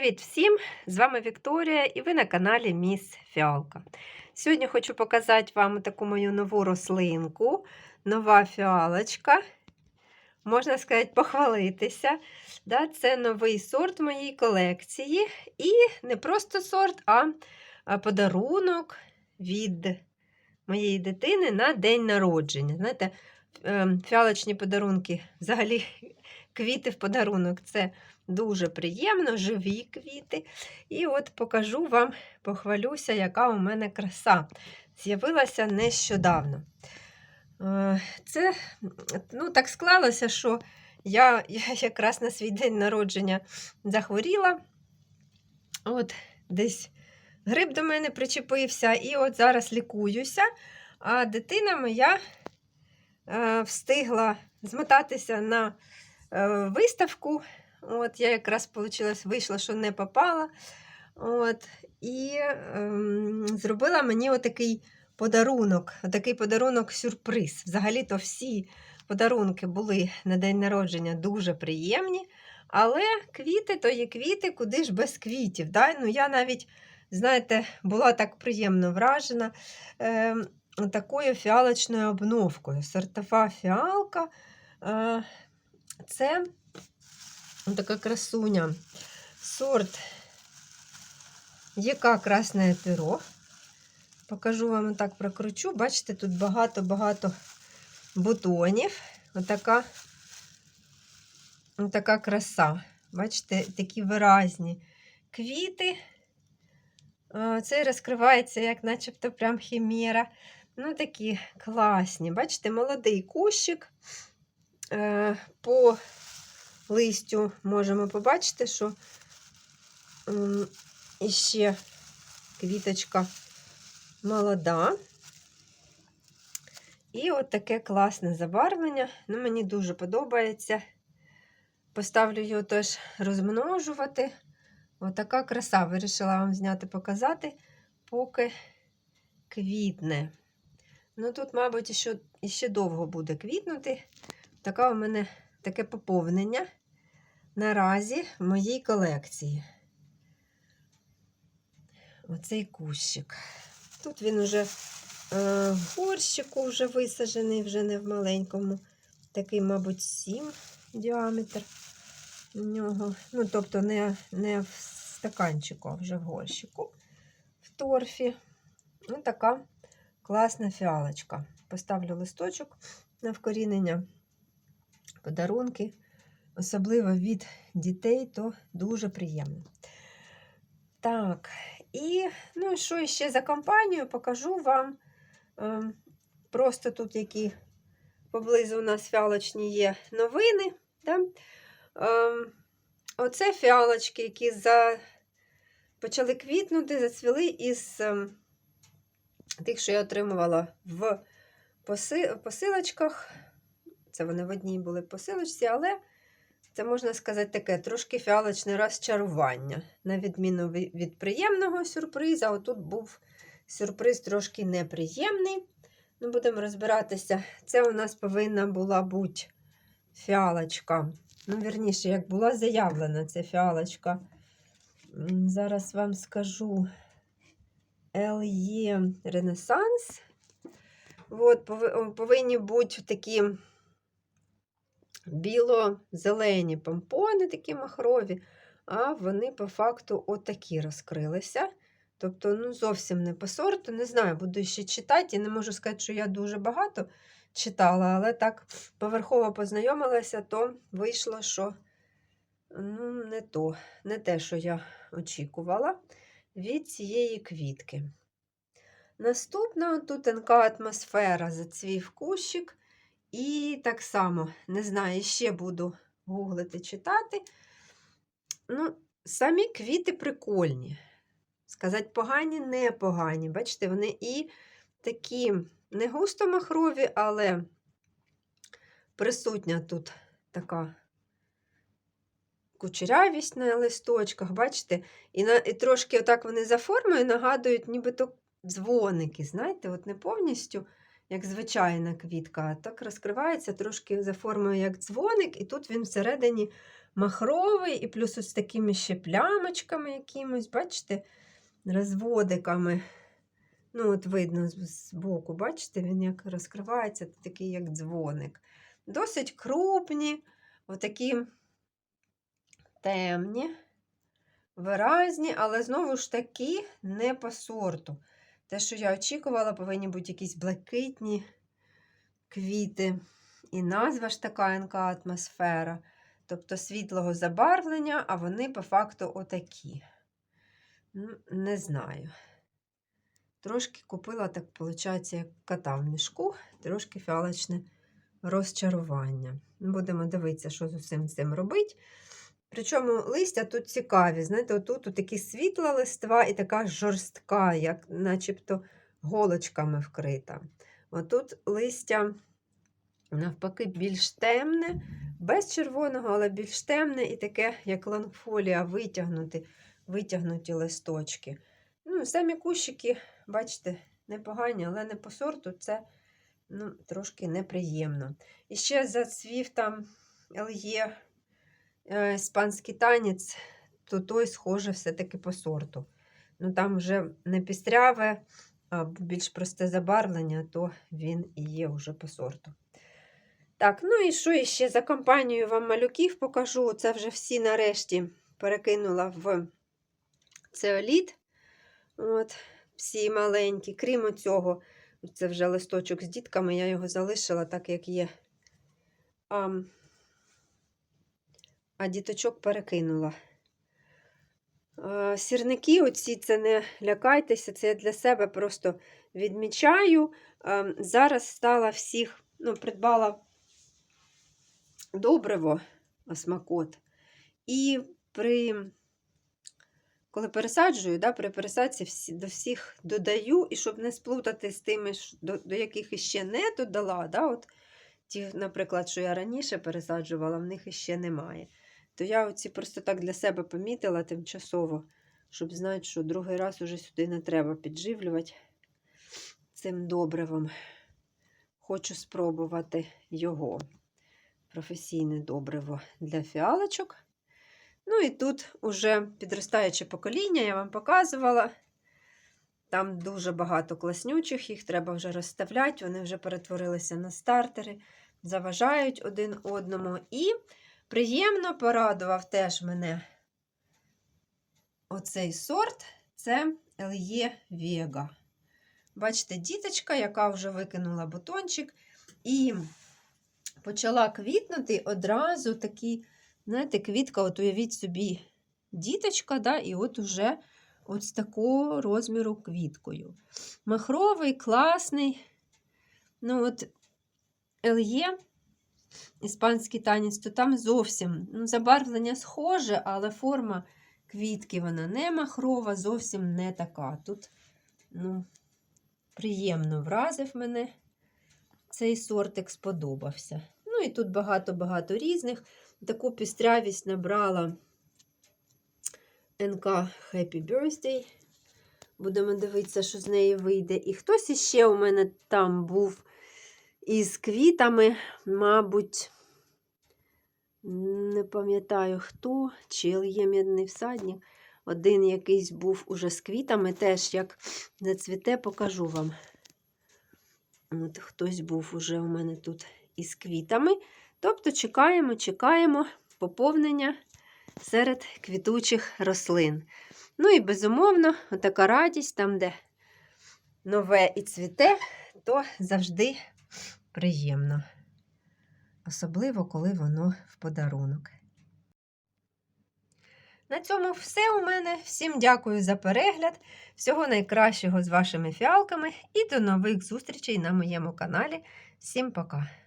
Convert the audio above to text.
Привіт всім! З вами Вікторія і ви на каналі Міс Фіалка. Сьогодні хочу показати вам таку мою нову рослинку, нова фіалочка. Можна сказати, похвалитися. Да, Це новий сорт моєї колекції. І не просто сорт, а подарунок від моєї дитини на день народження. Знаєте, ем, фіалочні подарунки, взагалі, квіти в подарунок це дуже приємно, живі квіти. І от покажу вам, похвалюся, яка у мене краса. З'явилася нещодавно. Е, Це ну, так склалося, що я, я якраз на свій день народження захворіла. От десь гриб до мене причепився, і от зараз лікуюся. А дитина моя е, встигла змотатися на е, виставку. От, Я якраз получилось, вийшла, що не попала. От, І ем, зробила мені отакий подарунок, отакий подарунок-сюрприз. Взагалі-то всі подарунки були на день народження дуже приємні. Але квіти то є квіти, куди ж без квітів. Да? Ну, Я навіть, знаєте, була так приємно вражена е, такою фіалочною обновкою. Сортова фіалка. Е, це така красуня. Сорт Яка красне перо. Покажу вам так прокручу. Бачите, тут багато-багато бутонів. Отака, отака краса. Бачите, такі виразні квіти. Цей розкривається, як начебто прям хімера. Ну, такі класні. Бачите, молодий кущик. Е, по листю можемо побачити, що іще квіточка молода. І от таке класне забарвлення. Ну, Мені дуже подобається. Поставлю його теж розмножувати. Отака краса. Вирішила вам зняти, показати, поки квітне. Ну, тут, мабуть, ще, ще довго буде квітнути. Така у мене таке поповнення наразі в моїй колекції. Оцей кущик. Тут він уже е, в горщику вже висаджений, вже не в маленькому. Такий, мабуть, 7 діаметр у нього. Ну, тобто, не не в стаканчику, а вже в горщику, в торфі. Ось така класна фіалочка. Поставлю листочок на вкорінення, подарунки особливо від дітей, то дуже приємно. Так, і ну, що ще за компанію, покажу вам. Е, просто тут які поблизу у нас фіалочні є новини. Да? Е, оце фіалочки, які за... почали квітнути, зацвіли із е, тих, що я отримувала в посилочках. Це вони в одній були посилочці, але це, можна сказати, таке трошки фіалочне розчарування. На відміну від приємного сюрприза, отут був сюрприз трошки неприємний. Ну, Будемо розбиратися. Це у нас повинна була бути фіалочка. Ну, вірніше, як була заявлена ця фіалочка. Зараз вам скажу LE Renaissance. От, повинні бути такі біло-зелені помпони, такі махрові, а вони по факту отакі розкрилися. Тобто, ну, зовсім не по сорту. Не знаю, буду ще читати. І не можу сказати, що я дуже багато читала, але так поверхово познайомилася, то вийшло, що ну, не то, не те, що я очікувала від цієї квітки. Наступна тут тонка атмосфера зацвів кущик. І так само, не знаю, ще буду гуглити читати. Ну, Самі квіти прикольні. Сказати, погані, не погані. Бачите, вони і такі не густо махрові, але присутня тут така кучерявість на листочках, бачите? І на, і трошки отак вони за формою нагадують, нібито дзвоники. Знаєте, от не повністю як звичайна квітка, так розкривається трошки за формою як дзвоник, і тут він всередині махровий, і плюс ось такими ще плямочками якимось, бачите, розводиками. Ну, от видно з- боку, бачите, він як розкривається, такий як дзвоник. Досить крупні, отакі темні, виразні, але знову ж таки не по сорту. Те, що я очікувала, повинні бути якісь блакитні квіти. І назва ж така НК атмосфера. Тобто світлого забарвлення, а вони по факту отакі. Не знаю. Трошки купила, так виходить, як кота в мішку, трошки фіалочне розчарування. Будемо дивитися, що з усім цим робити. Причому листя тут цікаві. Знаєте, отут от такі світла листва і така жорстка, як начебто голочками вкрита. Отут листя, навпаки, більш темне, без червоного, але більш темне і таке, як лангфолія, витягнуті, витягнуті листочки. Ну, самі кущики, бачите, непогані, але не по сорту, це ну, трошки неприємно. І ще зацвів там Л'є іспанський танець, то той схоже все-таки по сорту. Ну там вже не пістряве, а більш просте забарвлення, то він і є вже по сорту. Так, ну і що іще за компанію вам малюків покажу. Це вже всі нарешті перекинула в цеоліт. От, всі маленькі. Крім цього, це вже листочок з дітками, я його залишила так, як є. А, а діточок перекинула. Е, Сірники, оці це не лякайтеся, це я для себе просто відмічаю. Е, Зараз стала всіх, ну, придбала добриво осмакот. І при, коли пересаджую, да, при пересадці всі, до всіх додаю, і щоб не сплутати з тими, до, до яких іще не додала. Да, от ті, наприклад, що я раніше пересаджувала, в них іще немає. То я оці просто так для себе помітила тимчасово, щоб знати, що другий раз уже сюди не треба підживлювати цим добривом. Хочу спробувати його. Професійне добриво для фіалочок. Ну і тут уже підростаюче покоління, я вам показувала. Там дуже багато класнючих, їх треба вже розставляти, вони вже перетворилися на стартери, заважають один одному. І приємно порадував теж мене оцей сорт це Л'є Вега. Бачите, діточка, яка вже викинула бутончик, і почала квітнути одразу такий, знаєте, квітка, от уявіть собі, діточка, да, і от уже от з такого розміру квіткою. Махровий, класний. Ну, от Л'є, іспанський танець, то там зовсім ну, забарвлення схоже, але форма квітки вона не махрова, зовсім не така. Тут, ну, приємно вразив мене. Цей сортик сподобався. Ну і тут багато-багато різних. Таку пістрявість набрала НК Happy Birthday. Будемо дивитися, що з неї вийде. І хтось іще у мене там був із квітами, мабуть, не пам'ятаю хто, чи є мідний всадник. Один якийсь був уже з квітами, теж як зацвіте, покажу вам. От хтось був уже у мене тут із квітами. Тобто чекаємо, чекаємо поповнення серед квітучих рослин. Ну і, безумовно, така радість там, де нове і цвіте, то завжди приємно. Особливо, коли воно в подарунок. На цьому все у мене. Всім дякую за перегляд. Всього найкращого з вашими фіалками і до нових зустрічей на моєму каналі. Всім пока!